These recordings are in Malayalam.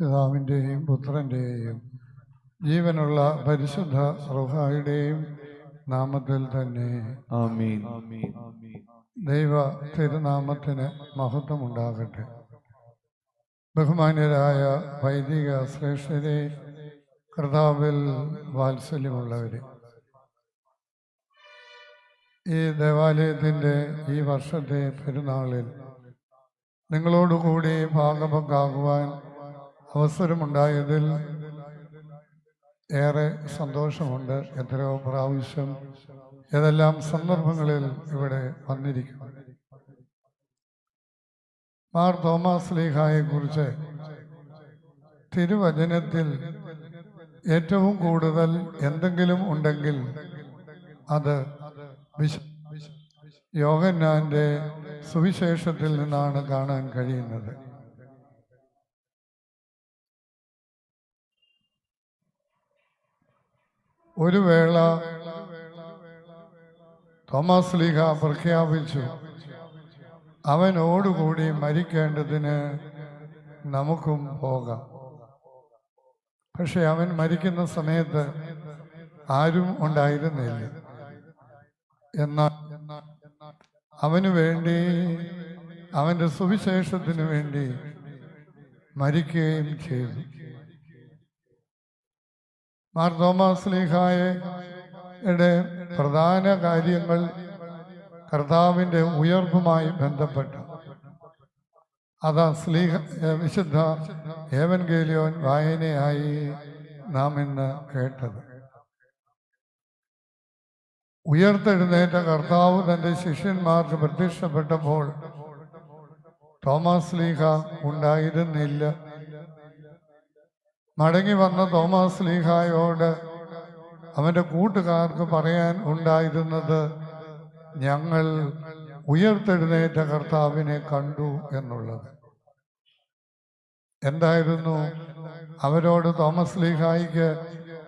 പിതാവിന്റെയും പുത്രന്റെയും ജീവനുള്ള പരിശുദ്ധ റുഹായുടെയും നാമത്തിൽ തന്നെ. ദൈവ തിരുനാമത്തിന് മഹത്വമുണ്ടാകട്ടെ. ബഹുമാന്യരായ വൈദിക ശ്രേഷ്ഠരെ കർത്താവിൽ വാത്സല്യമുള്ളവരെ. ഈ ദേവാലയത്തിന്റെ ഈ വർഷത്തെ പെരുന്നാളിൽ നിങ്ങളോടുകൂടി ഭാഗപങ്കാകുവാൻ അവസരമുണ്ടായതിൽ ഏറെ സന്തോഷമുണ്ട് എത്രയോ പ്രാവശ്യം. ഏതെല്ലാം സന്ദർഭങ്ങളിൽ ഇവിടെ വന്നിരിക്കുന്നു? മാർ തോമസ് ലീഹായെ കുറിച്ച് തിരുവചനത്തിൽ ഏറ്റവും കൂടുതൽ എന്തെങ്കിലും ഉണ്ടെങ്കിൽ അത് വിശ യോഹന്നാന്റെ സുവിശേഷത്തിൽ നിന്നാണ് കാണാൻ കഴിയുന്നത്. ഒരു വേള തോമസ് ലീഹ പ്രഖ്യാപിച്ചു. അവനോടുകൂടി മരിക്കേണ്ടതിന് നമുക്കും പോകാം. പക്ഷെ അവൻ മരിക്കുന്ന സമയത്ത് ആരും ഉണ്ടായിരുന്നില്ല. എന്നാൽ അവനു വേണ്ടി അവന്റെ സുവിശേഷത്തിന് വേണ്ടി മരിക്കുകയും ചെയ്തു. മാർ തോമസ് ലീഹായുടെ പ്രധാന കാര്യങ്ങൾ കർത്താവിന്റെ ഉയർപ്പുമായി ബന്ധപ്പെട്ട. അതാ സ്ലീഹ വിശുദ്ധ വിശുദ്ധ ഏവൻഗേലിയോൻ വായനയായി നാം ഇന്ന് കേട്ടത്. ഉയർത്തെഴുന്നേറ്റ കർത്താവ് തന്റെ ശിഷ്യന്മാർക്ക് പ്രത്യക്ഷപ്പെട്ടപ്പോൾ തോമസ് ലീഹ ഉണ്ടായിരുന്നില്ല. മടങ്ങി വന്ന തോമസ് ലീഹായോട് അവന്റെ കൂട്ടുകാർക്ക് പറയാൻ ഉണ്ടായിരുന്നത് ഞങ്ങൾ ഉയർത്തെഴുന്നേറ്റ കർത്താവിനെ കണ്ടു എന്നുള്ളത്. എന്തായിരുന്നു അവരോട് തോമസ് ലീഹായിക്ക്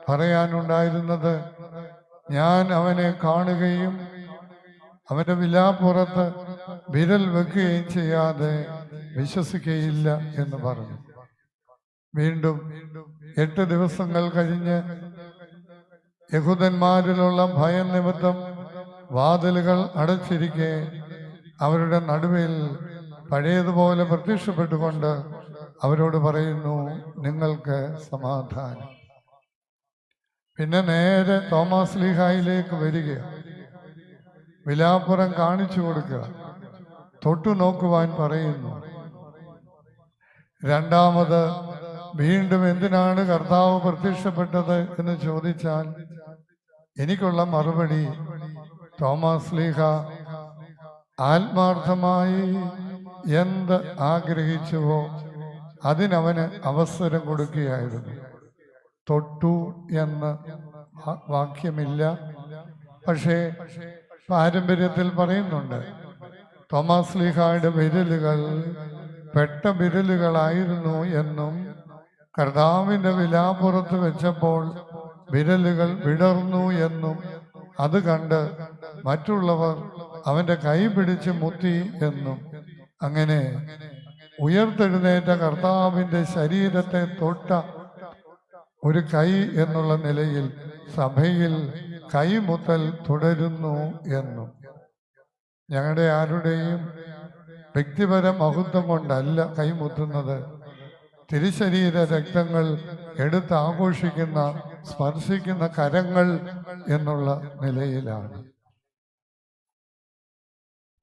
പറയാനുണ്ടായിരുന്നത്? ഞാൻ അവനെ കാണുകയും അവന്റെ വിലാപ്പുറത്ത് വിരൽ വെക്കുകയും ചെയ്യാതെ വിശ്വസിക്കുകയില്ല എന്ന് പറഞ്ഞു. വീണ്ടും എട്ട് ദിവസങ്ങൾ കഴിഞ്ഞ് യഹൂദന്മാരിലുള്ള ഭയം നിമിത്തം വാതിലുകൾ അടച്ചിരിക്കെ അവരുടെ നടുവിൽ പഴയതുപോലെ പ്രത്യക്ഷപ്പെട്ടുകൊണ്ട് അവരോട് പറയുന്നു നിങ്ങൾക്ക് സമാധാനം. പിന്നെ നേരെ തോമസ് ലീഹായിലേക്ക് വരിക. വിലാപ്പുറം കാണിച്ചു കൊടുക്കുക. തൊട്ടു നോക്കുവാൻ പറയുന്നു. രണ്ടാമത് വീണ്ടും എന്തിനാണ് കർത്താവ് പ്രത്യക്ഷപ്പെട്ടത് എന്ന് ചോദിച്ചാൽ എനിക്കുള്ള മറുപടി തോമസ് ലീഹ ആത്മാർത്ഥമായി എന്ത് ആഗ്രഹിച്ചുവോ അതിനവന് അവസരം കൊടുക്കുകയായിരുന്നു. തൊട്ടു എന്ന് വാക്യമില്ല. പക്ഷേ പാരമ്പര്യത്തിൽ പറയുന്നുണ്ട് തോമസ് ലീഹായുടെ വിരലുകൾ പെട്ട വിരലുകളായിരുന്നു എന്നും കർത്താവിന്റെ വിലാപ്പുറത്ത് വെച്ചപ്പോൾ വിരലുകൾ വിടർന്നു എന്നും അത് കണ്ട് മറ്റുള്ളവർ അവന്റെ കൈ പിടിച്ച് മുത്തി എന്നും. അങ്ങനെ ഉയർത്തെഴുന്നേറ്റ കർത്താവിന്റെ ശരീരത്തെ തൊട്ട ഒരു കൈ എന്നുള്ള നിലയിൽ സഭയിൽ കൈമുത്തൽ തുടരുന്നു എന്നും. ഞങ്ങളുടെ ആരുടെയും വ്യക്തിപര മഹത്വം കൊണ്ടല്ല കൈമുത്തുന്നത്. തിരുശരീര രക്തങ്ങൾ എടുത്ത് ആഘോഷിക്കുന്ന സ്പർശിക്കുന്ന കരങ്ങൾ എന്നുള്ള നിലയിലാണ്.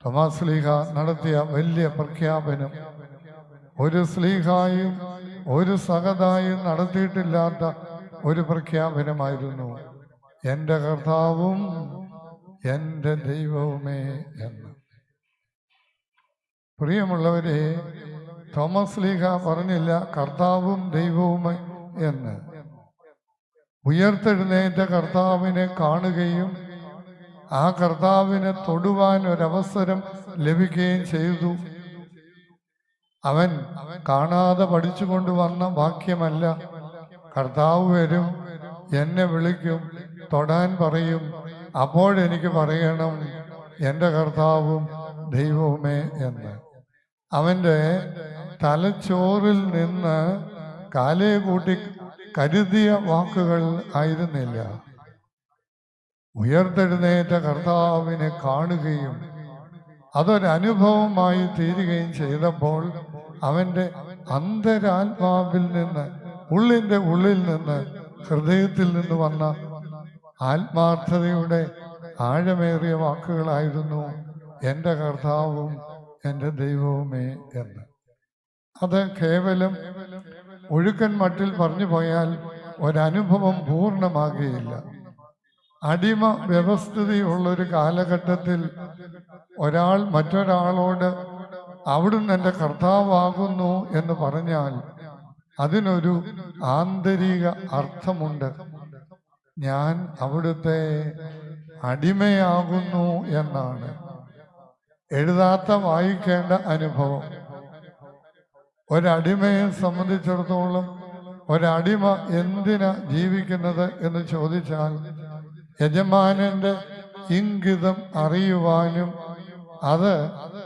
തോമാസ് സ്ലീഹ നടത്തിയ വലിയ പ്രഖ്യാപനം. ഒരു സ്ലീഹായും ഒരു സഹതായും നടത്തിയിട്ടില്ലാത്ത ഒരു പ്രഖ്യാപനമായിരുന്നു. എന്റെ കർത്താവും എന്റെ ദൈവവുമേ എന്ന്. പ്രിയമുള്ളവരെ തോമസ് ലീഹ പറഞ്ഞില്ല കർത്താവും ദൈവവുമായി എന്ന്. ഉയർത്തെഴുന്നേറ്റ കർത്താവിനെ കാണുകയും ആ കർത്താവിനെ തൊടുവാൻ ഒരവസരം ലഭിക്കുകയും ചെയ്തു. അവൻ കാണാതെ പഠിച്ചു കൊണ്ടുവന്ന വാക്യമല്ല കർത്താവ് വരും എന്നെ വിളിക്കും തൊടാൻ പറയും അപ്പോഴെനിക്ക് പറയണം എന്റെ കർത്താവും ദൈവവുമേ എന്ന്. അവന്റെ തലച്ചോറിൽ നിന്ന് കാലേ കൂട്ടി കരുതിയ വാക്കുകൾ ആയിരുന്നില്ല. ഉയർത്തെഴുന്നേറ്റ കർത്താവിനെ കാണുകയും അതൊരനുഭവമായി തീരുകയും ചെയ്തപ്പോൾ അവന്റെ അന്തരാത്മാവിൽ നിന്ന് ഉള്ളിന്റെ ഉള്ളിൽ നിന്ന് ഹൃദയത്തിൽ നിന്ന് വന്ന ആത്മാർത്ഥതയുടെ ആഴമേറിയ വാക്കുകളായിരുന്നു എന്റെ കർത്താവും എന്റെ ദൈവവുമേ എന്ന്. അത് കേവലം ഒഴുക്കൻ മട്ടിൽ പറഞ്ഞു പോയാൽ ഒരനുഭവം പൂർണമാകുകയില്ല. അടിമ വ്യവസ്ഥിതിയുള്ളൊരു കാലഘട്ടത്തിൽ ഒരാൾ മറ്റൊരാളോട് അവിടുന്ന് എന്റെ കർത്താവാകുന്നു എന്ന് പറഞ്ഞാൽ അതിനൊരു ആന്തരിക അർത്ഥമുണ്ട്. ഞാൻ അവിടുത്തെ അടിമയാകുന്നു എന്നാണ്. എഴുതാത്ത വായിക്കേണ്ട അനുഭവം. ഒരടിമയെ സംബന്ധിച്ചിടത്തോളം ഒരടിമ എന്തിനാ ജീവിക്കുന്നത് എന്ന് ചോദിച്ചാൽ യജമാനന്റെ ഇംഗിതം അറിയുവാനും അത്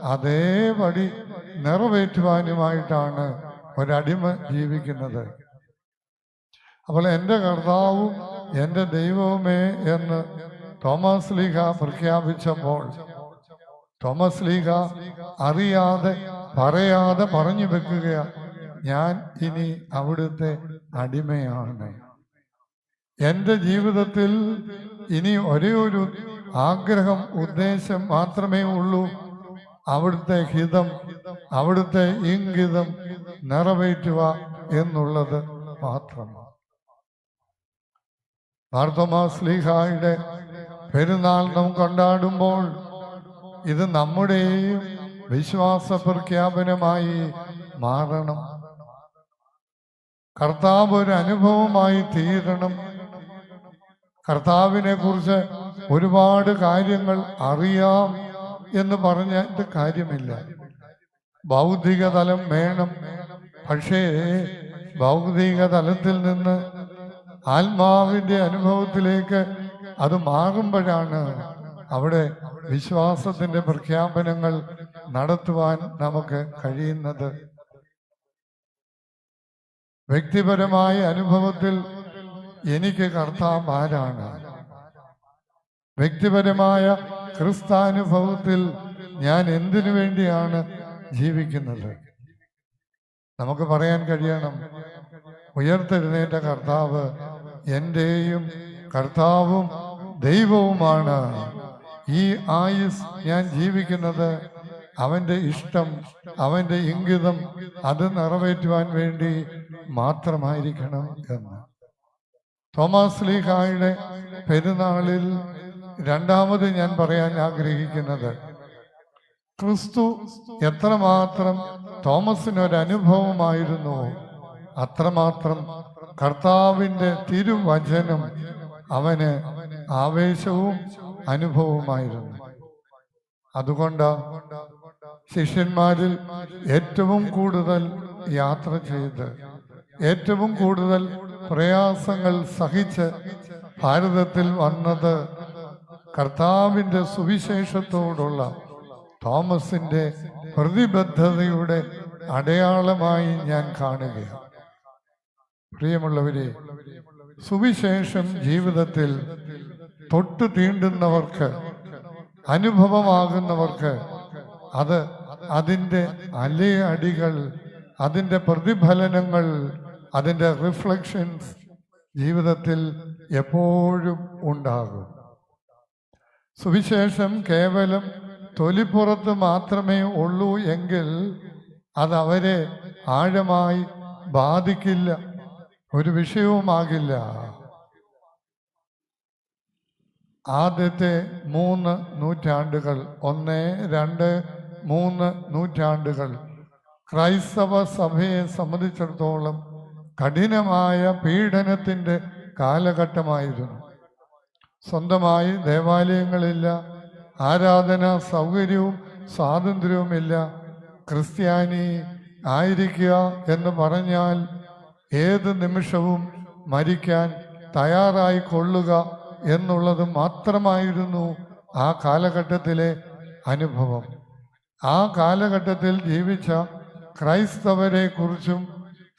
അതേപടി നിറവേറ്റുവാനുമായിട്ടാണ് ഒരടിമ ജീവിക്കുന്നത്. അപ്പോൾ എന്റെ കർത്താവും എന്റെ ദൈവവുമേ എന്ന് തോമസ് ലീഗ പ്രഖ്യാപിച്ചപ്പോൾ തോമസ് ലീഗ അറിയാതെ പറയാതെ പറഞ്ഞു വെക്കുക ഞാൻ ഇനി അവിടുത്തെ അടിമയാണ്. എന്റെ ജീവിതത്തിൽ ഇനി ഒരേ ഒരു ആഗ്രഹം ഉദ്ദേശം മാത്രമേ ഉള്ളൂ. അവിടുത്തെ ഹിതം അവിടുത്തെ ഇംഗിതം നിറവേറ്റുക എന്നുള്ളത് മാത്രമാണ്. മാർത്തോമാസ്ലിഹായുടെ പെരുന്നാൾ നാം കൊണ്ടാടുമ്പോൾ ഇത് നമ്മുടെയും വിശ്വാസ പ്രഖ്യാപനമായി മാറണം. കർത്താവ് ഒരു അനുഭവമായി തീരണം. കർത്താവിനെ കുറിച്ച് ഒരുപാട് കാര്യങ്ങൾ അറിയാം എന്ന് പറഞ്ഞിട്ട് കാര്യമില്ല. ഭൗതിക തലം വേണം. പക്ഷേ ഭൗതിക തലത്തിൽ നിന്ന് ആത്മാവിന്റെ അനുഭവത്തിലേക്ക് അത് മാറുമ്പോഴാണ് അവിടെ വിശ്വാസത്തിന്റെ പ്രഖ്യാപനങ്ങൾ നടത്തുവാൻ നമുക്ക് കഴിയുന്നത്. വ്യക്തിപരമായ അനുഭവത്തിൽ എനിക്ക് കർത്താവ് ആരാണ്? വ്യക്തിപരമായ ക്രിസ്താനുഭവത്തിൽ ഞാൻ എന്തിനു വേണ്ടിയാണ് ജീവിക്കുന്നത്? നമുക്ക് പറയാൻ കഴിയണം. ഉയർത്തെഴുന്നേറ്റ കർത്താവ് എന്റെയും കർത്താവും ദൈവവുമാണ്. ഈ ആയുസ് ഞാൻ ജീവിക്കുന്നത് അവന്റെ ഇഷ്ടം അവന്റെ ഇംഗിതം അത് നിറവേറ്റുവാൻ വേണ്ടി മാത്രമായിരിക്കണം എന്ന്. തോമസ് ലീഹായുടെ പെരുന്നാളിൽ രണ്ടാമത് ഞാൻ പറയാൻ ആഗ്രഹിക്കുന്നത് ക്രിസ്തു എത്രമാത്രം തോമസിനൊരനുഭവമായിരുന്നു അത്രമാത്രം കർത്താവിന്റെ തിരുവചനം അവന് ആവേശവും അനുഭവമായിരുന്നു. അതുകൊണ്ട് ശിഷ്യന്മാരിൽ ഏറ്റവും കൂടുതൽ യാത്ര ചെയ്ത് ഏറ്റവും കൂടുതൽ പ്രയാസങ്ങൾ സഹിച്ച് ഭാരതത്തിൽ വന്നത് കർത്താവിന്റെ സുവിശേഷത്തോടുള്ള തോമസിന്റെ പ്രതിബദ്ധതയുടെ അടയാളമായി ഞാൻ കാണുകയാണ്. പ്രിയമുള്ളവരെ സുവിശേഷം ജീവിതത്തിൽ തൊട്ടു തീണ്ടുന്നവർക്ക് അനുഭവമാകുന്നവർക്ക് അത് അതിന്റെ അലയടികൾ അതിന്റെ പ്രതിഫലനങ്ങൾ അതിന്റെ റിഫ്ലക്ഷൻസ് ജീവിതത്തിൽ എപ്പോഴും ഉണ്ടാകും. സുവിശേഷം കേവലം തൊലിപ്പുറത്ത് മാത്രമേ ഉള്ളൂ എങ്കിൽ അത് അവരെ ആഴമായി ബാധിക്കില്ല ഒരു വിഷയവുമാകില്ല. ആദ്യത്തെ മൂന്ന് നൂറ്റാണ്ടുകൾ. ഒന്ന് രണ്ട് മൂന്ന് നൂറ്റാണ്ടുകൾ. ക്രൈസ്തവ സഭയെ സംബന്ധിച്ചിടത്തോളം കഠിനമായ പീഡനത്തിന്റെ കാലഘട്ടമായിരുന്നു. സ്വന്തമായി ദേവാലയങ്ങളില്ല ആരാധന സൗകര്യവും സ്വാതന്ത്ര്യവുമില്ല. ക്രിസ്ത്യാനി ആയിരിക്കുക എന്ന് പറഞ്ഞാൽ ഏത് നിമിഷവും മരിക്കാൻ തയ്യാറായി കൊള്ളുക എന്നുള്ളത് മാത്രമായിരുന്നു ആ കാലഘട്ടത്തിലെ അനുഭവം. ആ കാലഘട്ടത്തിൽ ജീവിച്ച ക്രൈസ്തവരെക്കുറിച്ചും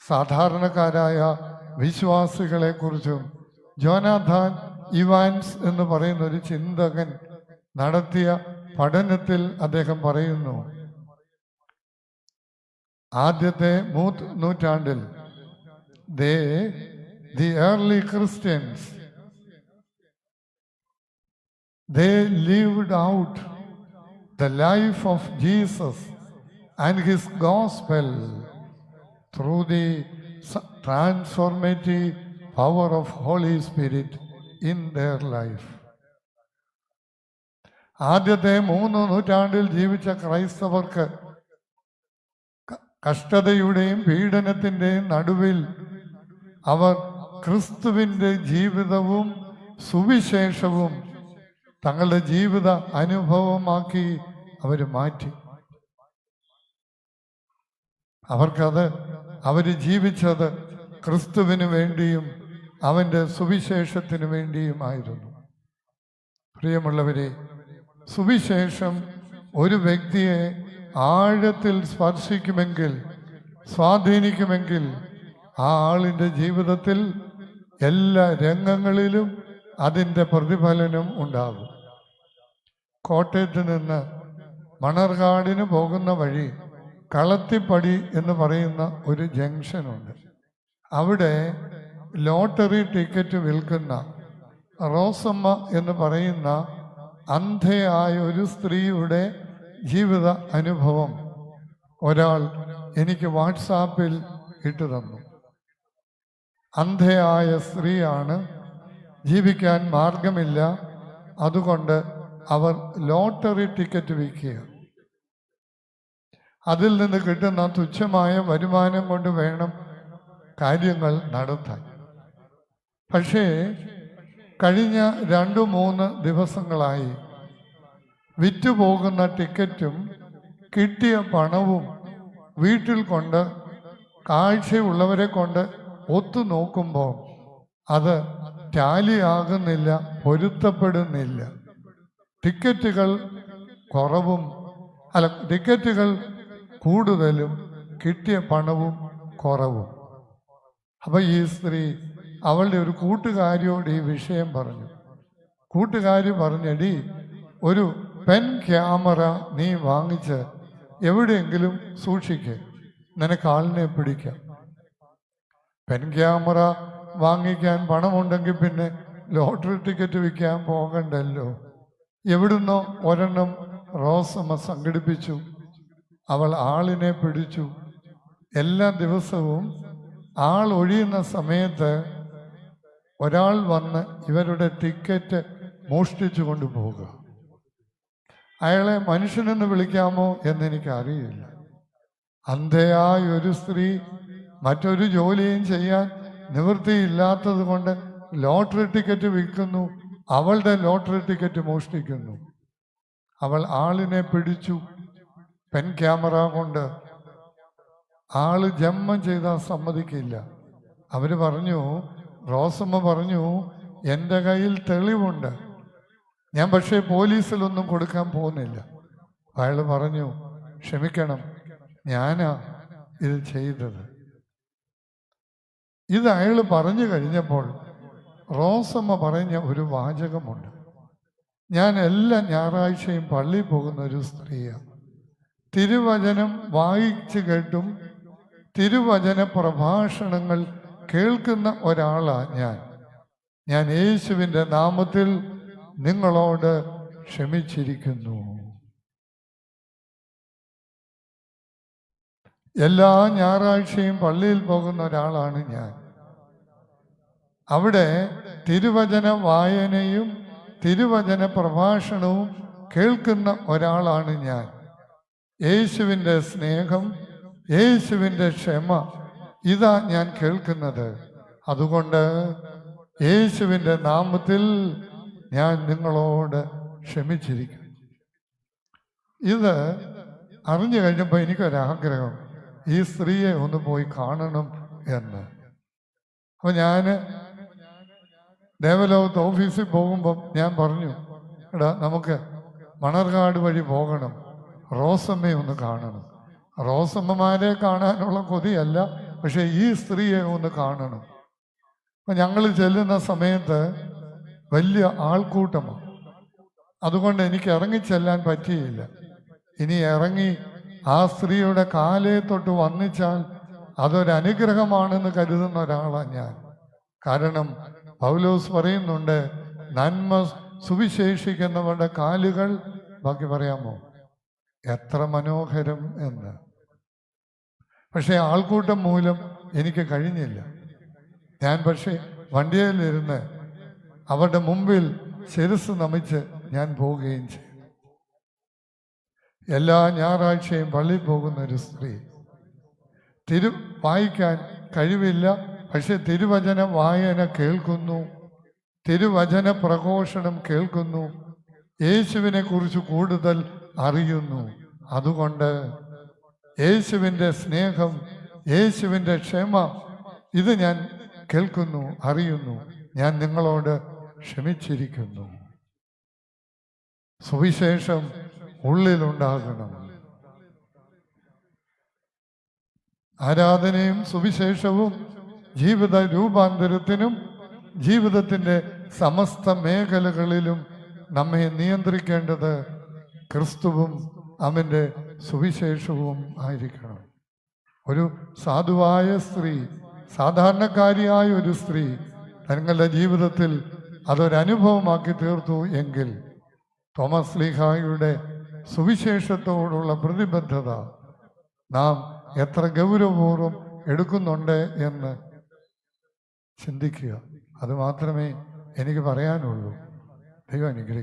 സാധാരണക്കാരായ വിശ്വാസികളെക്കുറിച്ചും ജോനാഥാൻ ഇവാൻസ് എന്ന് പറയുന്ന ഒരു ചിന്തകൻ നടത്തിയ പഠനത്തിൽ അദ്ദേഹം പറയുന്നു ആദ്യത്തെ മൂത്ത് നൂറ്റാണ്ടിൽ they the early Christians they lived out the life of Jesus and his gospel through the transformative power of Holy Spirit in their life. ആദ്യത്തെ മൂന്ന് നൂറ്റാണ്ടിൽ ജീവിച്ച ക്രൈസ്തവർക്ക് കഷ്ടതയുടെയും പീഡനത്തിന്റെയും നടുവിൽ അവർ ക്രിസ്തുവിന്റെ ജീവിതവും സുവിശേഷവും തങ്ങളുടെ ജീവിത അനുഭവമാക്കി അവർ മാറ്റി. അവർക്കത് അവർ ജീവിച്ചത് ക്രിസ്തുവിന് വേണ്ടിയും അവന്റെ സുവിശേഷത്തിന് വേണ്ടിയുമായിരുന്നു പ്രിയമുള്ളവരെ സുവിശേഷം ഒരു വ്യക്തിയെ ആഴത്തിൽ സ്പർശിക്കുമെങ്കിൽ സ്വാധീനിക്കുമെങ്കിൽ ആ ആളിന്റെ ജീവിതത്തിൽ എല്ലാ രംഗങ്ങളിലും അതിന്റെ പ്രതിഫലനം ഉണ്ടാകും കോട്ടയത്ത് നിന്ന് മണർകാടിന് പോകുന്ന വഴി കളത്തിപ്പടി എന്ന് പറയുന്ന ഒരു ജംഗ്ഷനുണ്ട്. അവിടെ ലോട്ടറി ടിക്കറ്റ് വിൽക്കുന്ന റോസമ്മ എന്ന് പറയുന്ന അന്ധയായ ഒരു സ്ത്രീയുടെ ജീവിത അനുഭവം ഒരാൾ എനിക്ക് വാട്സാപ്പിൽ ഇട്ടു തന്നു അന്ധയായ സ്ത്രീയാണ് ജീവിക്കാൻ മാർഗമില്ല. അതുകൊണ്ട് അവർ ലോട്ടറി ടിക്കറ്റ് വിൽക്കുക. അതിൽ നിന്ന് കിട്ടുന്ന തുച്ഛമായ വരുമാനം കൊണ്ട് വേണം കാര്യങ്ങൾ നടത്താൻ. പക്ഷേ കഴിഞ്ഞ രണ്ടു മൂന്ന് ദിവസങ്ങളായി വിറ്റുപോകുന്ന ടിക്കറ്റും കിട്ടിയ പണവും വീട്ടിൽ കൊണ്ട് കാഴ്ചയുള്ളവരെ കൊണ്ട് ഒത്തു നോക്കുമ്പോൾ അത് ടാലിയാകുന്നില്ല പൊരുത്തപ്പെടുന്നില്ല. ടിക്കറ്റുകൾ കുറവും അല്ല ടിക്കറ്റുകൾ കൂടുതലും കിട്ടിയ പണവും കുറവും. അപ്പൊ ഈ സ്ത്രീ അവളുടെ ഒരു കൂട്ടുകാരിയോട് ഈ വിഷയം പറഞ്ഞു. കൂട്ടുകാരി പറഞ്ഞടി ഒരു പെൻ ക്യാമറ നീ വാങ്ങിച്ച് എവിടെയെങ്കിലും സൂക്ഷിക്ക്. നിനക്ക് ആളിനെ പിടിക്കാം. പെൻ ക്യാമറ വാങ്ങിക്കാൻ പണമുണ്ടെങ്കിൽ പിന്നെ ലോട്ടറി ടിക്കറ്റ് വിൽക്കാൻ പോകണ്ടല്ലോ. എവിടുന്നോ ഒരെണ്ണം റോസമ്മ സംഘടിപ്പിച്ചു. അവൾ ആളിനെ പിടിച്ചു. എല്ലാ ദിവസവും ആൾ ഒഴിയുന്ന സമയത്ത് ഒരാൾ വന്ന് ഇവരുടെ ടിക്കറ്റ് മോഷ്ടിച്ചു കൊണ്ടുപോകുക അയാളെ മനുഷ്യനെന്ന് വിളിക്കാമോ എന്നെനിക്ക് എനിക്കറിയില്ല അന്ധയായ ഒരു സ്ത്രീ മറ്റൊരു ജോലിയും ചെയ്യാൻ നിവൃത്തിയില്ലാത്തത് കൊണ്ട് ലോട്ടറി ടിക്കറ്റ് വിൽക്കുന്നു. അവളുടെ ലോട്ടറി ടിക്കറ്റ് മോഷ്ടിക്കുന്നു. അവൾ ആളിനെ പിടിച്ചു. പെൻ ക്യാമറ കൊണ്ട് ആൾ ജന്മം ചെയ്താൽ സമ്മതിക്കില്ല. അവർ പറഞ്ഞു റോസമ്മ പറഞ്ഞു എന്റെ കയ്യിൽ തെളിവുണ്ട്. ഞാൻ പക്ഷേ പോലീസിലൊന്നും കൊടുക്കാൻ പോകുന്നില്ല. അയാൾ പറഞ്ഞു ക്ഷമിക്കണം. ഞാനാ ഇത് ചെയ്തത്. ഇത് അയാൾ പറഞ്ഞു കഴിഞ്ഞപ്പോൾ റോസമ്മ പറഞ്ഞ ഒരു വാചകമുണ്ട്. ഞാൻ എല്ലാ ഞായറാഴ്ചയും പള്ളിയിൽ പോകുന്ന ഒരു സ്ത്രീയാണ് തിരുവചനം വായിച്ചു കേട്ടും തിരുവചന പ്രഭാഷണങ്ങൾ കേൾക്കുന്ന ഒരാളാണ് ഞാൻ. ഞാൻ യേശുവിന്റെ നാമത്തിൽ നിങ്ങളോട് ക്ഷമിച്ചിരിക്കുന്നു. എല്ലാ ഞായറാഴ്ചയും പള്ളിയിൽ പോകുന്ന ഒരാളാണ് ഞാൻ. അവിടെ തിരുവചന വായനയും തിരുവചന പ്രഭാഷണവും കേൾക്കുന്ന ഒരാളാണ് ഞാൻ. യേശുവിന്റെ സ്നേഹം യേശുവിന്റെ ക്ഷമ ഇതാ ഞാൻ കേൾക്കുന്നത്. അതുകൊണ്ട് യേശുവിന്റെ നാമത്തിൽ ഞാൻ നിങ്ങളോട് ക്ഷമിച്ചിരിക്കും ഇത് അറിഞ്ഞു കഴിഞ്ഞപ്പോൾ എനിക്കൊരാഗ്രഹം ഈ സ്ത്രീയെ ഒന്ന് പോയി കാണണം എന്ന്. അപ്പോൾ ഞാൻ ദേവലോകത്ത് ഓഫീസിൽ പോകുമ്പം ഞാൻ പറഞ്ഞു എടാ നമുക്ക് മണർകാട് വഴി പോകണം. റോസമ്മയെ ഒന്ന് കാണണം. റോസമ്മമാരെ കാണാനുള്ള കൊതിയല്ല പക്ഷേ ഈ സ്ത്രീയെ ഒന്ന് കാണണം. അപ്പം ഞങ്ങൾ ചെല്ലുന്ന സമയത്ത് വലിയ ആൾക്കൂട്ടമാണ് അതുകൊണ്ട് എനിക്ക് ഇറങ്ങിച്ചെല്ലാൻ പറ്റിയില്ല. ഇനി ഇറങ്ങി ആ സ്ത്രീയുടെ കാലേ തൊട്ട് വന്നിച്ചാൽ അതൊരനുഗ്രഹമാണെന്ന് കരുതുന്ന ഒരാളാണ് ഞാൻ. കാരണം പൗലോസ് പറയുന്നുണ്ട് നന്മ സുവിശേഷിക്കുന്നവരുടെ കാലുകൾ ബാക്കി പറയാമോ? എത്ര മനോഹരം എന്ന്. പക്ഷേ ആൾക്കൂട്ടം മൂലം എനിക്ക് കഴിഞ്ഞില്ല. ഞാൻ പക്ഷേ വണ്ടിയിലിരുന്ന് അവരുടെ മുമ്പിൽ ശിരസ് നമിച്ച് ഞാൻ പോവുകയും ചെയ്തു. എല്ലാ ഞായറാഴ്ചയും പള്ളിയിൽ പോകുന്ന ഒരു സ്ത്രീ തിരു വായിക്കാൻ കഴിവില്ല പക്ഷെ തിരുവചന വായന കേൾക്കുന്നു. തിരുവചന പ്രഘോഷണം കേൾക്കുന്നു. യേശുവിനെ കുറിച്ച് കൂടുതൽ അറിയുന്നു. അതുകൊണ്ട് യേശുവിന്റെ സ്നേഹം യേശുവിന്റെ ക്ഷമ ഇത് ഞാൻ കേൾക്കുന്നു അറിയുന്നു. ഞാൻ നിങ്ങളോട് ക്ഷമിച്ചിരിക്കുന്നു. സുവിശേഷം ഉള്ളിലുണ്ടാകണം. ആരാധനയും സുവിശേഷവും ജീവിത രൂപാന്തരത്തിനും ജീവിതത്തിന്റെ സമസ്ത മേഖലകളിലും നമ്മെ നിയന്ത്രിക്കേണ്ടത് ക്രിസ്തുവും അവന്റെ സുവിശേഷവും ആയിരിക്കണം. ഒരു സാധുവായ സ്ത്രീ സാധാരണക്കാരിയായ ഒരു സ്ത്രീ തങ്ങളുടെ ജീവിതത്തിൽ അതൊരനുഭവമാക്കി തീർത്തു എങ്കിൽ തോമസ് ലീഹായുടെ സുവിശേഷത്തോടുള്ള പ്രതിബദ്ധത നാം എത്ര ഗൗരവപൂർവം എടുക്കുന്നുണ്ട് എന്ന് ചിന്തിക്കുക. അത് മാത്രമേ എനിക്ക് പറയാനുള്ളൂ. ദൈവം അനുഗ്രഹിക്കും